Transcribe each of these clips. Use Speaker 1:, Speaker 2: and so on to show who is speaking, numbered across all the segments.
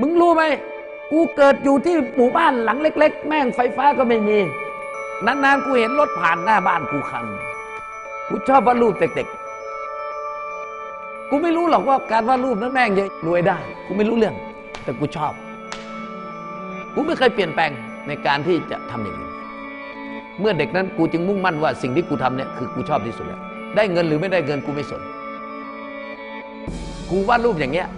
Speaker 1: มึงรู้ไหมกูเกิดอยู่ที่หมู่บ้านหลังเล็ก ๆ แม่งไฟฟ้าก็ไม่มี นานๆกูเห็นรถผ่านหน้าบ้านกูคัน กูชอบวาดรูปเด็กๆ กูไม่รู้หรอกว่าการวาดรูปนั้นแม่งจะรวยได้ กูไม่รู้เรื่อง แต่กูชอบ กูไม่เคยเปลี่ยนแปลงในการที่จะทำอย่างนี้เมื่อเด็กนั้นกูจึงมุ่งมั่นว่าสิ่งที่กูทำเนี่ยคือกูชอบที่สุดแล้ว ได้เงินหรือไม่ได้เงินกูไม่สน กูวาดรูปอย่างเงี้ย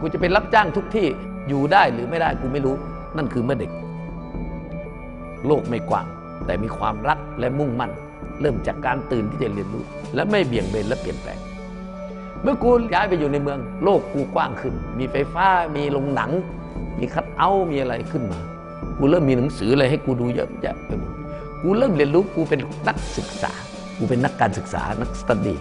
Speaker 1: กูจะเป็นรับจ้างทุกที่ อยู่ได้หรือไม่ได้กูไม่รู้ นั่นคือเมื่อเด็ก โลกไม่กว้าง แต่มีความรักและมุ่งมั่น เริ่มจากการตื่นที่จะเรียนรู้ และไม่เบี่ยงเบนและเปลี่ยนแปลง เมื่อกูย้ายไปอยู่ในเมือง โลกกูกว้างขึ้น มีไฟฟ้ามีโรงหนัง มีคัดเอาท์มีอะไรขึ้นมา กูเริ่มมีหนังสืออะไรให้กูดูเยอะแยะไปหมดกูเริ่มเรียนรู้กูเป็นนักศึกษา กูเป็นนักการศึกษานักสตัดดี้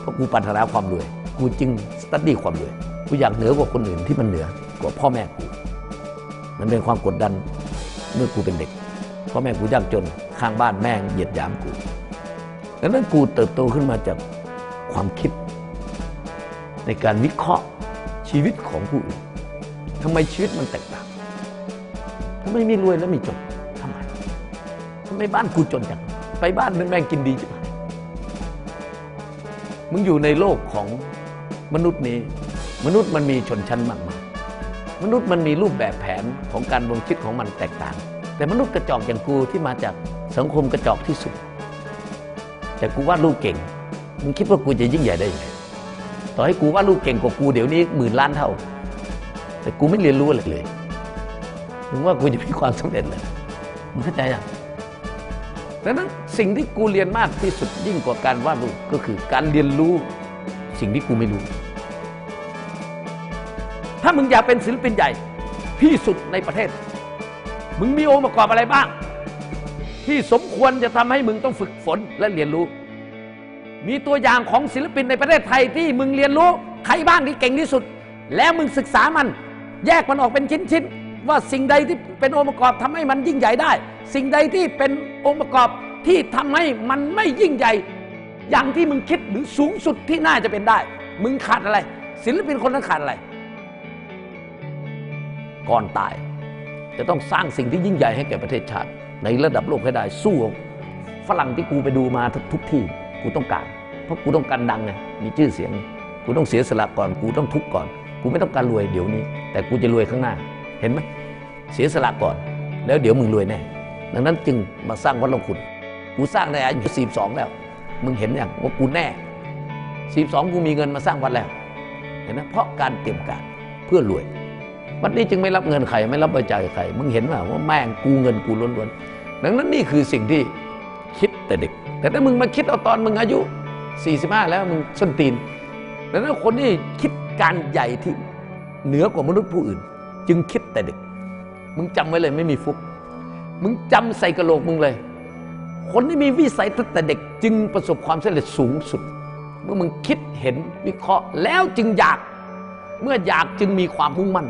Speaker 1: เพราะกูปรารถนาความรวย กูจึงสตัดดี้ความรวย กูอยากเหนือกว่าคนอื่นที่มันเหนือกว่าพ่อแม่กูมันเป็นความกดดันเมื่อกูเป็นเด็กพ่อแม่กูยากจนข้างบ้านแม่งเหยียดหยามกูดังนั้นกูเติบโตขึ้นมาจากความคิด ในการวิเคราะห์ชีวิตของผู้อื่นทำไมชีวิตมันแตกต่างทำไมมีรวยแล้วมีจนทำไมทำไมบ้านกูจนจังไปบ้านนึงแม่งกินดีจังมึงอยู่ในโลกของมนุษย์นี้ มนุษย์มันมีชนชั้นมากมายมนุษย์มันมีรูปแบบแผนของการดำรงชีวิตของมันแตกต่าง แต่มนุษย์กระจอกอย่างกูที่มาจากสังคมกระจอกที่สุด แต่กูวาดรูปเก่งมึงคิดว่ากูจะยิ่งใหญ่ได้ยังไงต่อให้กูวาดรูปเก่งกว่ากูเดี๋ยวนี้หมื่นล้านเท่า แต่กูไม่เรียนรู้อะไรเลยมึงว่ากูจะมีความสำเร็จเลยมึงเข้าใจยังดังนั้นสิ่งที่กูเรียนมากที่สุดยิ่งกว่าการวาดรูปก็คือการเรียนรู้สิ่งที่กูไม่รู้ ถ้ามึงอยากเป็นศิลปินใหญ่ที่สุดในประเทศ มึงมีองค์ประกอบอะไรบ้าง ที่สมควรจะทำให้มึงต้องฝึกฝนและเรียนรู้ มีตัวอย่างของศิลปินในประเทศไทยที่มึงเรียนรู้ใครบ้างที่เก่งที่สุด แล้วมึงศึกษามัน แยกมันออกเป็นชิ้นๆว่าสิ่งใดที่เป็นองค์ประกอบทำให้มันยิ่งใหญ่ได้ สิ่งใดที่เป็นองค์ประกอบที่ทำให้มันไม่ยิ่งใหญ่ อย่างที่มึงคิดหรือสูงสุดที่น่าจะเป็นได้ มึงขาดอะไร ศิลปินคนนั้นขาดอะไร ก่อนตาย จะต้องสร้างสิ่งที่ยิ่งใหญ่ให้แก่ประเทศชาติ ในระดับโลกให้ได้สู้ฝรั่งที่กูไปดูมาทุกที่กูต้องการ เพราะกูต้องการดังไงมีชื่อเสียง กูต้องเสียสละก่อน กูต้องทุกข์ก่อน กูไม่ต้องการรวยเดี๋ยวนี้ แต่กูจะรวยข้างหน้า เห็นไหมเสียสละก่อน แล้วเดี๋ยวมึงรวยแน่ดังนั้นจึงมาสร้างวัดหลวงคุณกูสร้างในอายุสี่สองแล้ว มึงเห็นอย่างว่ากูแน่สี่สองกูมีเงินมาสร้างวัดแล้ว เห็นไหมเพราะการเตรียมการเพื่อรวย วัดนี้จึงไม่รับเงินใครไม่รับบริจาคใครมึงเห็นว่าว่าแม่งกูเงินกูล้วนๆดังนั้นนี่คือสิ่งที่คิดแต่เด็ก แต่ถ้ามึงมาคิดเอาตอนมึงอายุ 45 แล้วมึงส้นตีนดังนั้นคนที่คิดการใหญ่ที่เหนือกว่ามนุษย์ผู้อื่น จึงคิดแต่เด็ก มึงจำไว้เลยไม่มีฟุก มึงจำใส่กระโหลกมึงเลย คนที่มีวิสัยตั้งแต่เด็ก จึงประสบความสำเร็จสูงสุด เมื่อมึงคิดเห็นวิเคราะห์แล้วจึงอยากเมื่ออยากจึงมีความมุ่งมั่น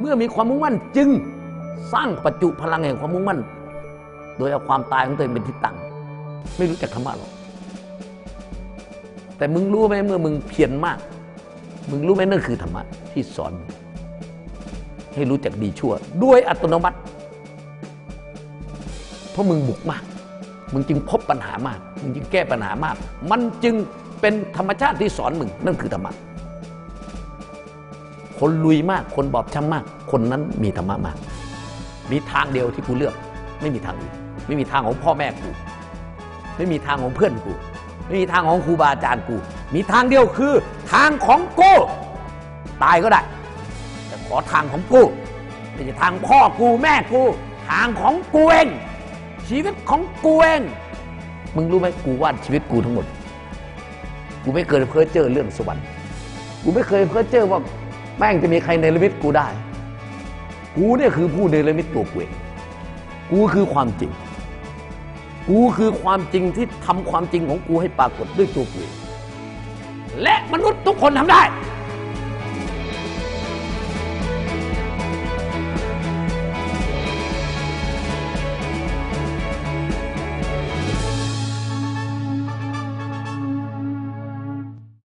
Speaker 1: เมื่อมีความมุ่งมั่นจึงสร้างปัจจุพลังแห่งความมุ่งมั่น โดยเอาความตายของตัวเองเป็นที่ตั้งไม่รู้จักธรรมะหรอกแต่มึงรู้ไหมเมื่อมึงเพียรมาก มึงรู้ไหมนั่นคือธรรมะที่สอน ให้รู้จักดีชั่ว ด้วยอัตโนมัติ เพราะมึงบุกมาก มึงจึงพบปัญหามาก มึงจึงแก้ปัญหามาก มันจึงเป็นธรรมชาติที่สอนมึงนั่นคือธรรมะ คนลุยมาก คนบอบช้ำมาก คนนั้นมีธรรมะมาก มีทางเดียวที่กูเลือก ไม่มีทางอื่นไม่มีทางของพ่อแม่กู ไม่มีทางของเพื่อนกู ไม่มีทางของครูบาอาจารย์กู มีทางเดียวคือ ทางของกูตายก็ได้ แต่ขอทางของกูไม่ใช่ทางพ่อกูแม่กู ทางของกูเองชีวิตของกูเองมึงรู้ไหมกูวาดชีวิตกูทั้งหมด กูไม่เคยเพ้อเจอเรื่องสวรรค์ กูไม่เคยเพ้อเจอว่า แม่งจะมีใครเนรมิตกูได้ กูเนี่ยคือผู้เนรมิตตัวกูเองกูคือความจริง กูคือความจริงที่ทำความจริงของกูให้ปรากฏด้วยตัวกูเองและมนุษย์ทุกคนทำได้